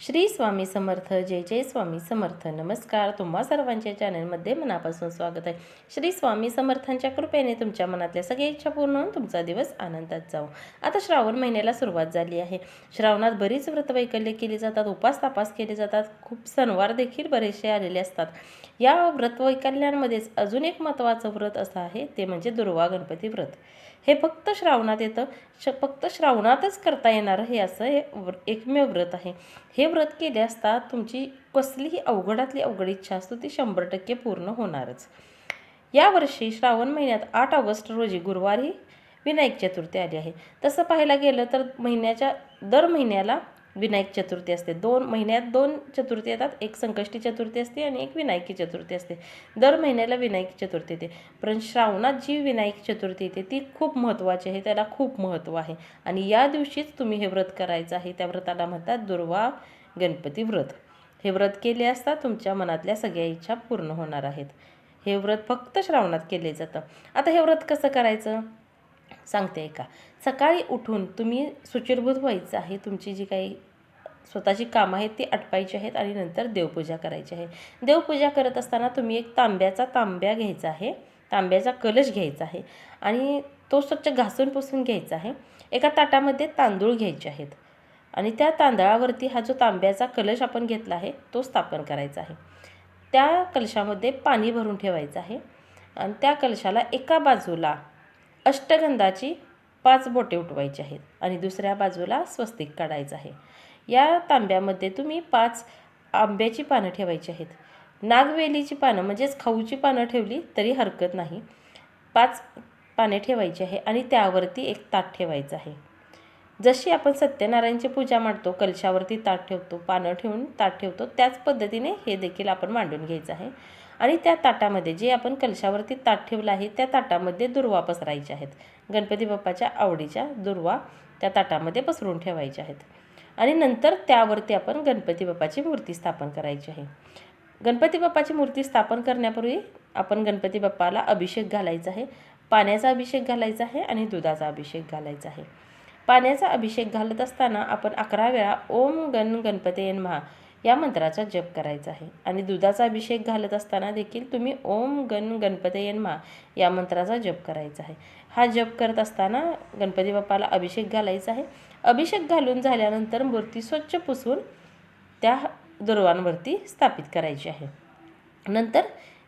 श्री स्वामी समर्थ जय जय स्वामी समर्थ. नमस्कार तुम्हा सर्वांच्या चॅनलमध्ये मनापासून स्वागत आहे. श्री स्वामी समर्थांच्या कृपेने तुमच्या मनातल्या सगळ्या इच्छा पूर्ण होऊन तुमचा दिवस आनंदात जाऊ आता श्रावण महिन्याला सुरुवात झाली आहे. श्रावणात बरीच व्रतवैकल्य केली जातात उपास तापास केले जातात खूप सणवार देखील बरेचसे आलेले असतात. या व्रतवैकल्यांमध्येच अजून एक महत्त्वाचं व्रत असं आहे ते म्हणजे दुर्वा गणपती व्रत. हे फक्त श्रावणात येतं श फक्त श्रावणातच करता येणारं हे असं हे व्र एकमेव व्रत आहे. हे व्रत केले असता तुमची कसलीही अवघडातली अवघड इच्छा असतो ती शंभर टक्के पूर्ण होणारच. यावर्षी श्रावण महिन्यात आठ ऑगस्ट रोजी गुरुवारी विनायक चतुर्थी आली आहे. तसं पाहायला गेलं तर महिन्याच्या दर महिन्याला विनायक चतुर्थी असते. दोन महिन्यात दोन चतुर्थी येतात एक संकष्टी चतुर्थी असते आणि एक विनायकी चतुर्थी असते. दर महिन्याला विनायक चतुर्थी येते. पण श्रावणात जी विनायक चतुर्थी येते ती खूप महत्त्वाची आहे त्याला खूप महत्त्व आहे. आणि या दिवशीच तुम्ही हे व्रत करायचं आहे. त्या व्रताला म्हणतात दुर्वा गणपती व्रत. हे व्रत केले असता तुमच्या मनातल्या सगळ्या इच्छा पूर्ण होणार आहेत. हे व्रत फक्त श्रावणात केले जातं. आता हे व्रत कसं करायचं? सांगते का सकाळी उठून तुम्ही सुचिरभूत व्हायचं आहे. तुमची जी काही स्वतःची कामं आहेत ती आटपायची आहेत आणि नंतर देवपूजा करायची आहे. देवपूजा करत असताना तुम्ही एक तांब्याचा तांब्या घ्यायचा आहे. तांब्याचा कलश घ्यायचा आहे. आणि तो स्वच्छ घासून पुसून घ्यायचा आहे. एका ताटामध्ये तांदूळ घ्यायचे आहेत. आणि त्या तांदळावरती हा जो तांब्याचा कलश आपण घेतला आहे तो स्थापन करायचा आहे. त्या कलशामध्ये पाणी भरून ठेवायचं आहे आणि त्या कलशाला एका बाजूला अष्टगंधाची पाच बोटे उठवायची आहेत आणि दुसऱ्या बाजूला स्वस्तिक काढायचं आहे. या तांब्यामध्ये तुम्ही पाच आंब्याची पानं ठेवायची आहेत. नागवेलीची पानं म्हणजेच खाऊची पानं ठेवली तरी हरकत नाही. पाच पाने ठेवायची आहे आणि त्यावरती एक ताट ठेवायचं आहे. जशी आपण सत्यनारायणची पूजा मांडतो कलशावरती ताट ठेवतो पानं ठेवून ताट ठेवतो त्याच पद्धतीने हे देखील आपण मांडून घ्यायचं आहे. आणि त्या ताटामध्ये जे आपण कलशावरती ताट ठेवलं आहे त्या ताटामध्ये दुर्वा पसरायच्या आहेत. गणपती बाप्पाच्या आवडीच्या दुर्वा त्या ताटामध्ये पसरून ठेवायच्या आहेत. आणि नंतर त्यावरती आपण गणपती बाप्पाची मूर्ती स्थापन करायची आहे. गणपती बाप्पाची मूर्ती स्थापन करण्यापूर्वी आपण गणपती बाप्पाला अभिषेक घालायचा आहे. पाण्याचा अभिषेक घालायचा आहे आणि दुधाचा अभिषेक घालायचा आहे. पाण्याचा अभिषेक घालत असताना आपण अकरा वेळा ओम गण गणपते महा या मंत्राचा जप करायचा आहे. आणि दुधाचा अभिषेक घालत असताना देखील तुम्ही ओम गण गणपते महा या मंत्राचा जप करायचा आहे. हा जप करत असताना गणपती बाप्पाला अभिषेक घालायचा आहे. अभिषेक घालून झाल्यानंतर मूर्ती स्वच्छ पुसून त्या दुर्वांवरती स्थापित करायची आहे. नंतर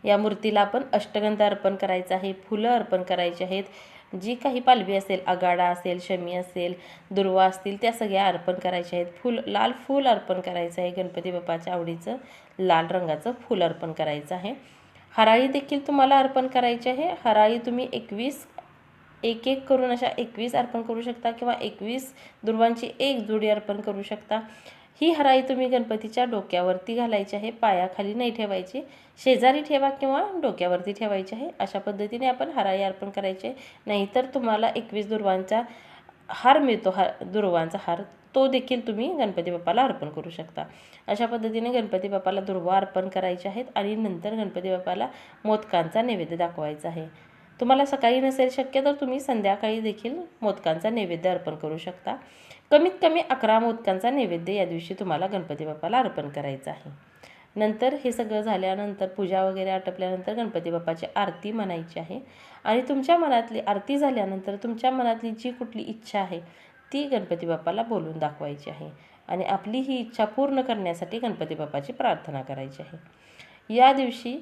या मूर्तीला आपण अष्टगंध अर्पण करायचं आहे. फुलं अर्पण करायची आहेत. जी काही पालवी असेल आगाडा असेल शमी असेल दुर्वा असतील त्या सगळ्या अर्पण करायच्या आहेत. फुल लाल फूल अर्पण करायचं आहे. गणपती बाप्पाच्या आवडीचं लाल रंगाचं फूल अर्पण करायचं आहे. हराळी देखील तुम्हाला अर्पण करायची आहे. हराळी तुम्ही एकवीस एक एक करून अशा एकवीस अर्पण करू शकता किंवा एकवीस दुर्वांची एक जोडी अर्पण करू शकता. ही हराई तुम्ही गणपतीच्या डोक्यावरती घालायची आहे पायाखाली नाही ठेवायची. शेजारी ठेवा किंवा डोक्यावरती ठेवायची आहे. अशा पद्धतीने आपण हराई अर्पण करायचे नाहीतर तुम्हाला एकवीस दुर्वांचा हार मिळतो. हार दुर्वांचा हार तो देखील तुम्ही गणपती बाप्पाला अर्पण करू शकता. अशा पद्धतीने गणपती बाप्पाला दुर्वा अर्पण करायचे आहेत आणि नंतर गणपती बाप्पाला मोदकांचा नैवेद्य दाखवायचा आहे. तुम्हाला सकाळी नसेल शक्य तर तुम्ही संध्याकाळी देखील मोदकांचा नैवेद्य अर्पण करू शकता. कमीत कमी अकरा मोदकांचा नैवेद्य या दिवशी तुम्हाला गणपती बाप्पाला अर्पण करायचं आहे. नंतर हे सगळं झाल्यानंतर पूजा वगैरे आटपल्यानंतर गणपती बाप्पाची आरती म्हणायची आहे. आणि तुमच्या मनातली आरती झाल्यानंतर तुमच्या मनातली जी कुठली इच्छा आहे ती गणपती बाप्पाला बोलून दाखवायची आहे. आणि आपली ही इच्छा पूर्ण करण्यासाठी गणपती बाप्पाची प्रार्थना करायची आहे. या दिवशी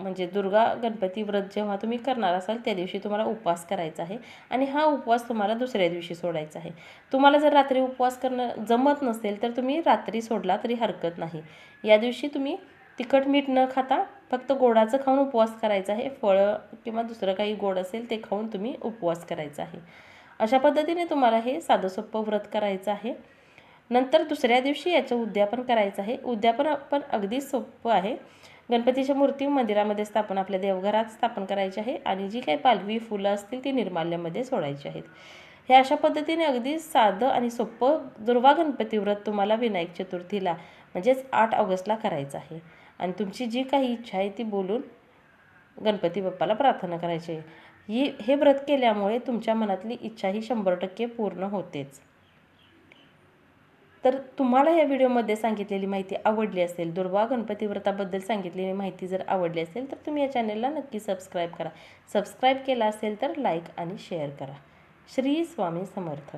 म्हणजे दुर्गा गणपती व्रत जेव्हा तुम्ही करणार असाल त्या दिवशी तुम्हाला उपवास करायचा आहे आणि हा उपवास तुम्हाला दुसऱ्या दिवशी सोडायचा आहे. तुम्हाला जर रात्री उपवास करणं जमत नसेल तर तुम्ही रात्री सोडला तरी हरकत नाही. या दिवशी तुम्ही तिखट मीठ न खाता फक्त गोडाचं खाऊन उपवास करायचा आहे. फळं किंवा दुसरं काही गोड असेल ते खाऊन तुम्ही उपवास करायचा आहे. अशा पद्धतीने तुम्हाला हे साधं सोपं व्रत करायचं आहे. नंतर दुसऱ्या दिवशी याचं उद्यापन करायचं आहे. उद्यापन पण अगदी सोपं आहे. गणपतीच्या मूर्ती मंदिरामध्ये स्थापन आपल्या देवघरात स्थापन करायची आहे आणि जी काही पालवी फुलं असतील ती निर्माल्यामध्ये सोडायची आहेत. हे अशा पद्धतीने अगदी साधं आणि सोपं दुर्वा गणपती व्रत तुम्हाला विनायक चतुर्थीला म्हणजेच आठ ऑगस्टला करायचं आहे. आणि तुमची जी काही इच्छा आहे ती बोलून गणपती बाप्पाला प्रार्थना करायची आहे. ही हे व्रत केल्यामुळे तुमच्या मनातली इच्छा ही शंभर टक्के पूर्ण होतेच. तर तुम्हाला या व्हिडिओमध्ये सांगितलेली माहिती आवडली असेल दुर्वा गणपती व्रताबद्दल सांगितलेली माहिती जर आवडली असेल तर तुम्ही या चॅनलला नक्की सबस्क्राईब करा. सबस्क्राईब केला असेल तर लाईक आणि शेअर करा. श्री स्वामी समर्थ.